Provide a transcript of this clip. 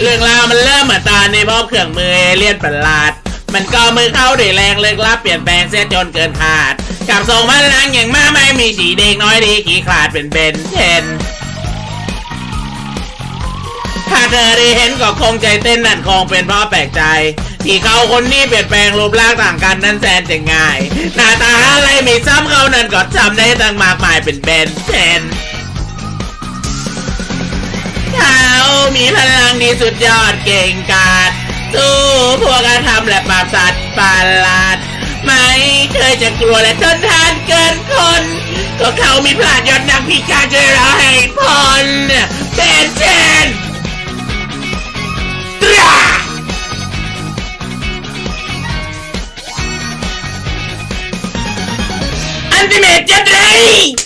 เรื่องราวมันเริ่มเมือตอนในพบเครื่องมือเอเลี่ยนประหลาด มันก็มือเข้าด้วยแรงเลิกลับเปลี่ยนแปลงเสียจนเกินขาด กับทรงพลังอย่างมากไม่มีสีเด็กน้อยดีขี้ขลาดเป็นเบนเทนถ้าเธอได้เห็นก็คงใจเต้นนั่นคงเป็นเพราะแปลกใจ ที่เขาคนนี้เปลี่ยนแปลงรูปร่างต่างกันนั้นแสนจะง่าย หน้าตาอะไรไม่ซ้ำเขานั่นก็จำได้ตั้งมากมายเป็นเบนเทน มีพลังที่สุดยอดเก่งกาจสู้พวกการทำและปราบสัตว์ประหลาด ไม่เคยจะกลัวและทนทานเกินคนก็เขามีพลาดยอดนักพิการช่วยเราให้พ้นเป็นเช่นตราอันติเมตจัดเลย